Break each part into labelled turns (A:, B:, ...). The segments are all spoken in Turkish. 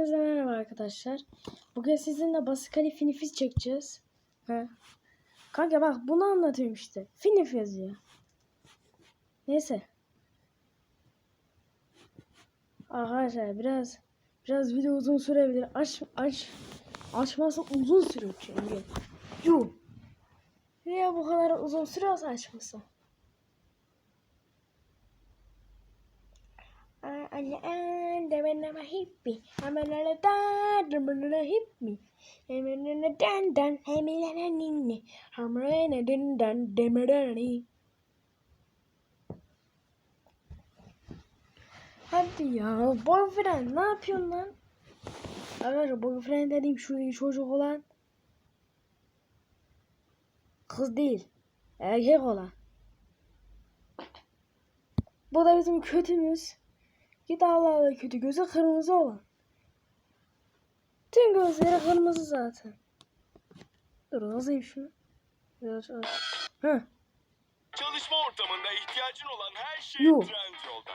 A: Hepinize merhaba arkadaşlar. Bugün sizinle Basikali Finifis çekeceğiz. He. Kanka bak bunu anlatıyorum işte. Finif yazıyor. Neyse. Arkadaşlar biraz biraz video uzun sürebilir. Aç aç açması uzun sürüyor çünkü. Yuh. Niye bu kadar uzun sürüyorsa açması? A hippie. I'm a little dad. I'm a little hippie. I'm a little dan dan. I'm a little ninny. I'm a little din dan. Dem a danny. Hadi ya boyfriend ne yapıyorsun lan? Arkadaşlar boyfriend dediğim şu çocuk olan kız değil erkek olan. Bu da bizim kötümüz. Allah kötü gözü kırmızı olan. Tüm gözleri kırmızı zaten. Dur yazayım şunu. Biraz aç. Heh.
B: Çalışma ortamında ihtiyacın olan her şey
A: Yuh.
B: Trendyol'da.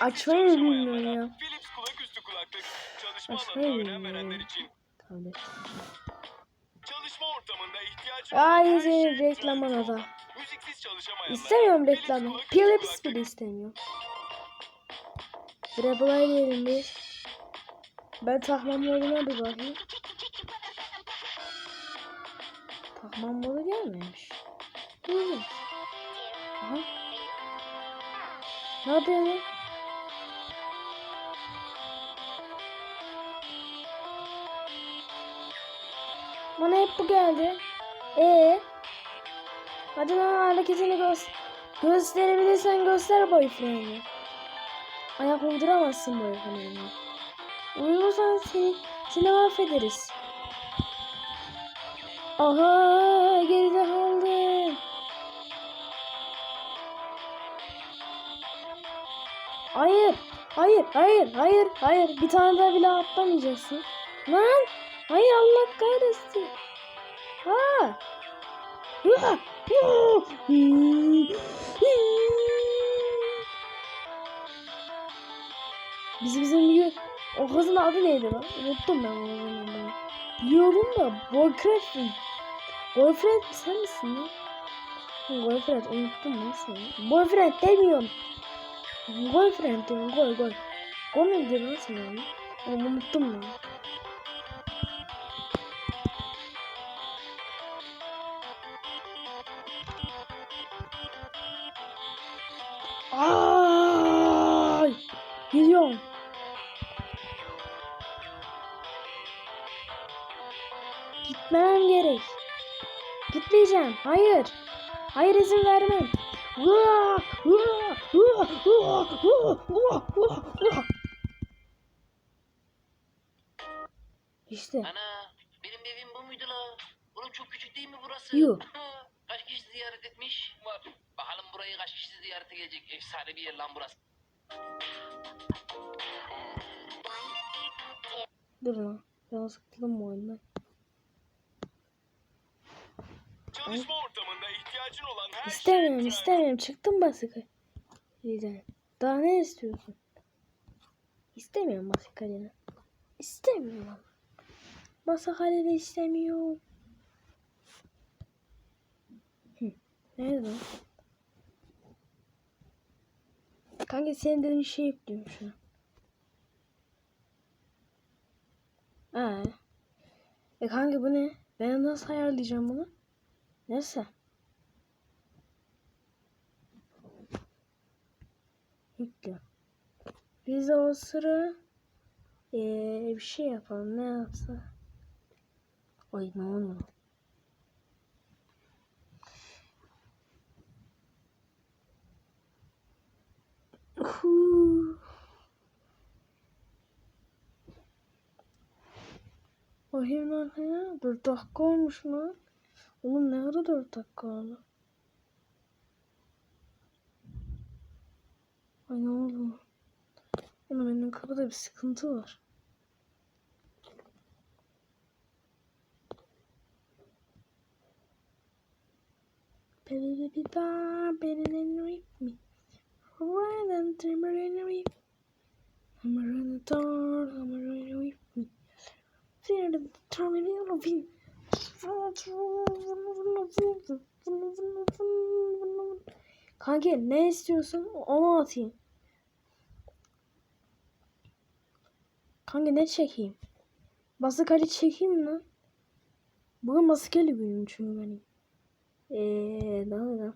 A: Açmayı bilmiyorum ya.
B: Philips kulaküstü kulaklık çalışma
A: Açmayı
B: alanına önem verenler için.
A: Tabii.
B: Çalışma ortamında ihtiyacın
A: Ay,
B: olan her şey
A: reklamına da.
B: Müziksiz çalışamayanlara
A: İstemiyorum reklamı. Philips bile istemiyorum. Diyelim biz. Ben takmam moduna bir bakayım. Takmam modu gelmemiş. İyi. Aha. Ne yapıyorsun lan? Bana hep bu geldi. Ee? Hadi lan hareketini göster. Gösterebilirsen göster boyfriend'i. Ayak uyduramazsın boyfriend'i. Uyursan seni, seni mahvederiz. Aha geride kaldım. Hayır, hayır, hayır, hayır, hayır. Bir tane daha bile atlamayacaksın. Lan, hayır Allah kahretsin. Ha. Ya. Biz bizim bir o kızın adı neydi lan? Unuttum ben o kızın adını. Biliyordum da boyfriend. Boyfriend sen misin lan? Boyfriend unuttum lan seni. Boyfriend demiyorum. Boyfriend diyorum goy goy. Goy mu diyor lan sen onu? Onu unuttum ben. Geliyorum. Gitmem gerek. Gitmeyeceğim. Hayır. Hayır izin vermem. İşte.
C: Ana benim evim bu muydu la? Oğlum çok küçük değil mi burası?
A: Yok.
C: kaç kişi ziyaret etmiş? Var. Bakalım burayı kaç kişi ziyarete gelecek. Efsane bir yer lan burası.
A: Dur lan. Biraz sıkıldım bu oyundan.
B: Çalışma ortamında ihtiyacın olan her
A: İstemiyorum
B: şey
A: istemiyorum. Çıktım basık. Güzel. Daha ne istiyorsun? İstemiyorum basık halini. İstemiyorum. Basık halini istemiyorum. Hı. Nerede o? Kanka senin dediğin şey yüklüyorum şu an. Aa. E kanka bu ne? Ben nasıl ayarlayacağım bunu? Neyse. Yükle. Biz o sıra eee, bir şey yapalım. Ne yapsa? Ay ne oluyor? Bakayım lan ya. 4 dakika olmuş lan. Oğlum ne ara 4 dakika oldu? Ay ne oldu? Oğlum benim kapıda bir sıkıntı var. Baby, baby, baby, baby, me running to my enemy. I'm running toward, I'm running away from me. Fear the terminal of you. Kanka ne istiyorsun onu atayım. Kanka ne çekeyim? Basık Ali çekeyim lan. Bugün basık Ali günüm çünkü benim. Eee daha da.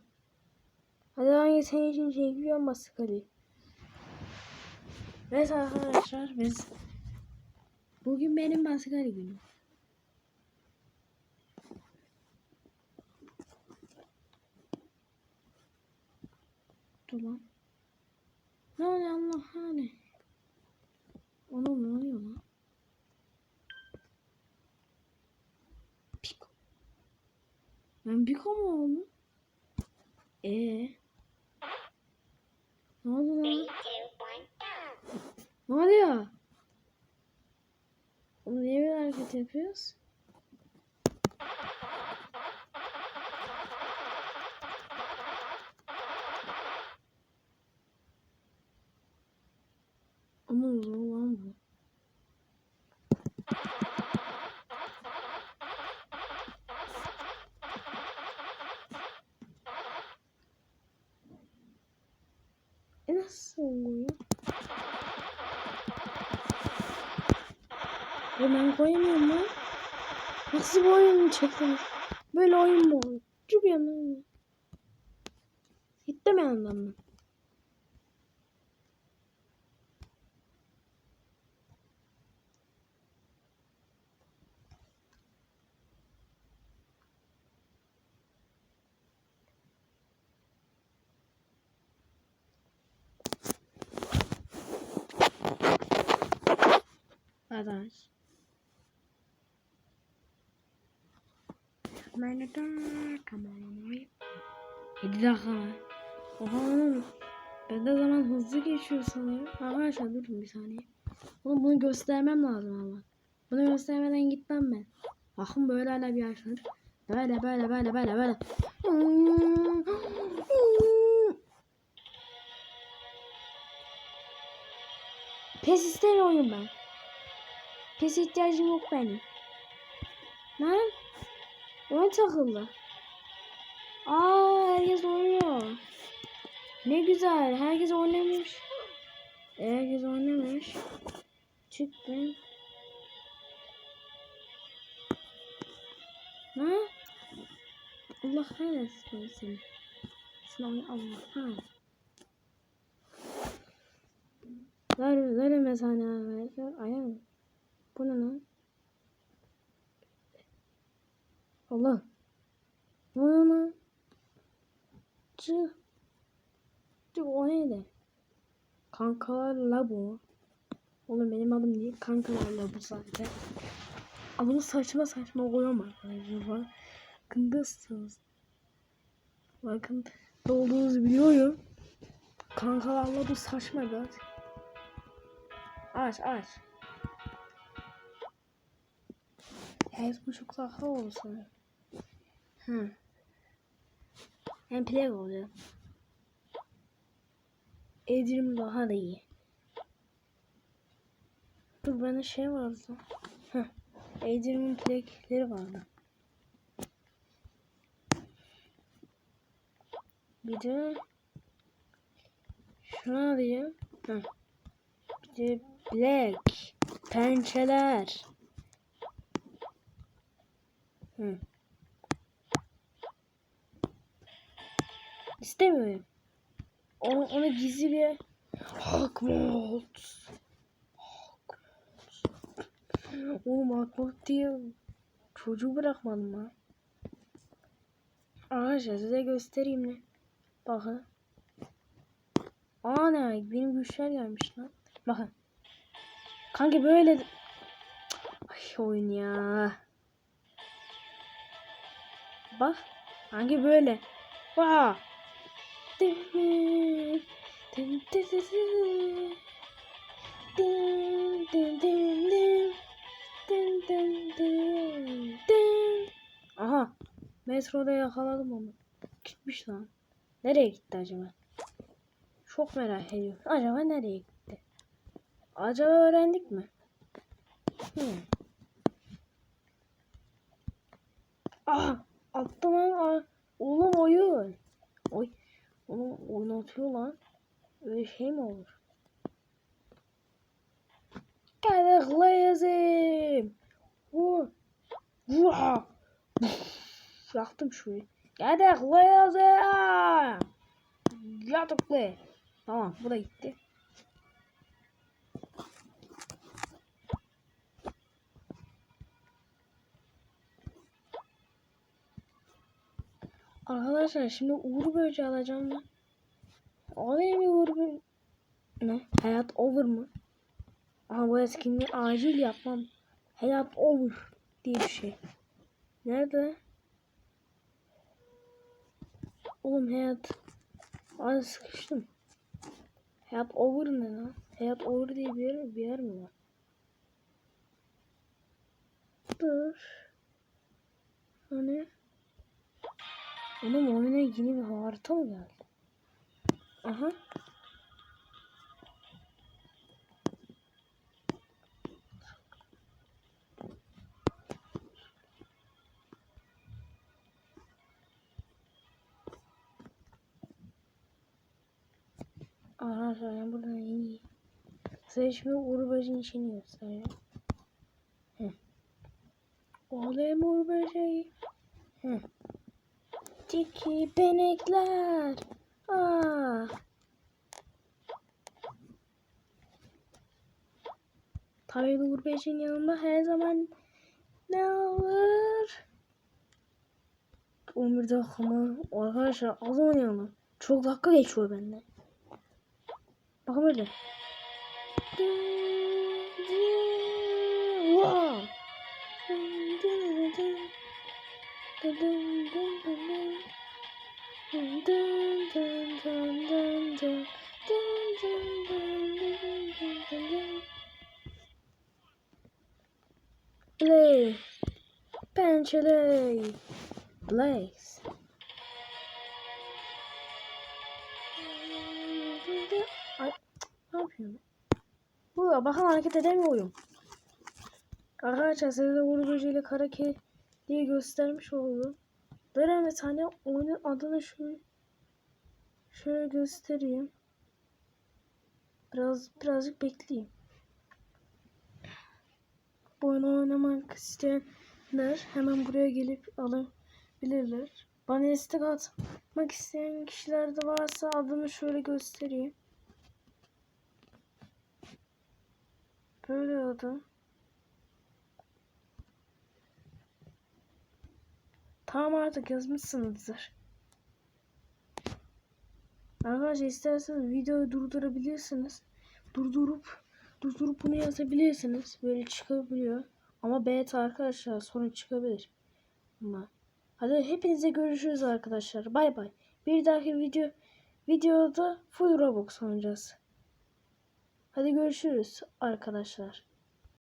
A: Hadi hangi senin için çekiyorum basık Ali. Evet arkadaşlar biz bugün benim basık Ali günüm. Lan. Ne oluyor Allah hani? Oğlum ne oluyor lan? Piko. Ben Piko mu oldum? Ee. Ne oldu lan? Ne oluyor? Oğlum niye bir hareket yapıyoruz? Aman zor lan bu. E nasıl oluyor? Ya ben koyamıyorum lan. Nasıl bir oyun çektiniz? Böyle oyun mu olur? Yandan. Gitti mi yandan mı? Arkadaş. Meine Kamera. 7 dakika? Oha oğlum. Ben de zaman hızlı geçiyor sanıyorum. Arkadaşlar durun bir saniye. Oğlum bunu göstermem lazım ama. Bunu göstermeden gitmem ben. Bakın böyle hala bir yaşanır. Böyle böyle böyle böyle böyle. Pes istemiyorum ben. Pes ihtiyacım yok benim. Lan. Oyun takıldı. Aa herkes oynuyor. Ne güzel. Herkes oynamış. Herkes oynamış. Çıktı. Ha? Allah kahretsin seni. Sınavı Allah. Ha. Ver, ver mesela arkadaşlar. Ayağım. Bu ne lan? Allah. Ne oluyor lan? Çık. Çık o neydi? Kankalarla bu. Oğlum benim adım değil. Kankalarla bu zaten. Ama bunu saçma saçma koyamam arkadaşlar. Kındısınız. Bakın olduğunuzu biliyorum. Kankalarla bu saçma. Aç aç. Evet buçuk dakika olsun. Hı. Hem play oluyor. Edrim daha da iyi. Dur bende şey vardı. Heh. Edrim'in plakleri vardı. Bir de şunu alayım. Heh. Bir de black pençeler. Hı. İstemiyorum. Onu, onu gizli bir Hakmot. Oğlum Hakmot diye çocuğu bırakmadım ha. Arkadaşlar size göstereyim ne. Bakın. Aa ne benim güçler gelmiş lan. Bakın. Kanka böyle Ay oyun ya. Bak. Hangi böyle? Vaa. Din Aha. Metroda yakaladım onu. Gitmiş lan. Nereye gitti acaba? Çok merak ediyorum. Acaba nereye gitti? Acaba öğrendik mi? Hmm. Ah attım lan. Ah. Oğlum oyun. Oy. Oğlum oynatıyor lan. Öyle şey mi olur? Kadaklıyızım. Vur. Vur. Yaktım şurayı. Kadaklıyızım. Yatıklı. Tamam bu da gitti. Arkadaşlar şimdi Uğur Böceği alacağım ben. Alayım mı Uğur Böceği? Ne? Hayat over mı? Aha bu etkinliği acil yapmam. Hayat over diye bir şey. Nerede? Oğlum hayat. Az sıkıştım. Hayat over ne lan? Hayat over diye bir yer, bir yer mi var? Dur. Hani? Oğlum oyuna yeni bir harita mı geldi? Aha. Arkadaşlar ben buradan yeni Seçme uğurbacın içini göstereceğim. Olayım uğurbacayı. Heh. Tiki benekler. Aa. Tabii Uğur Bey'in yanında her zaman ne olur? 11 dakika mı? Arkadaşlar az oynayalım. Çok dakika geçiyor bende. Bakın böyle. Wow. Play. Pençeley. Blaze. Ay, ne yapıyorum? Bu bakın hareket edemiyorum. Arkadaşlar size Uğur Böceği ile Kara diye göstermiş oldum. Böyle bir tane oyunun adını şöyle şöyle göstereyim. Biraz birazcık bekleyeyim. Bu oyunu oynamak isteyenler hemen buraya gelip alabilirler. Bana istek atmak isteyen kişiler de varsa adını şöyle göstereyim. Böyle adı. Tamam artık yazmışsınızdır. Arkadaşlar isterseniz videoyu durdurabilirsiniz. Durdurup durdurup bunu yazabilirsiniz. Böyle çıkabiliyor. Ama beta arkadaşlar sorun çıkabilir. Ama hadi hepinize görüşürüz arkadaşlar. Bay bay. Bir dahaki video videoda full Roblox oynayacağız. Hadi görüşürüz arkadaşlar.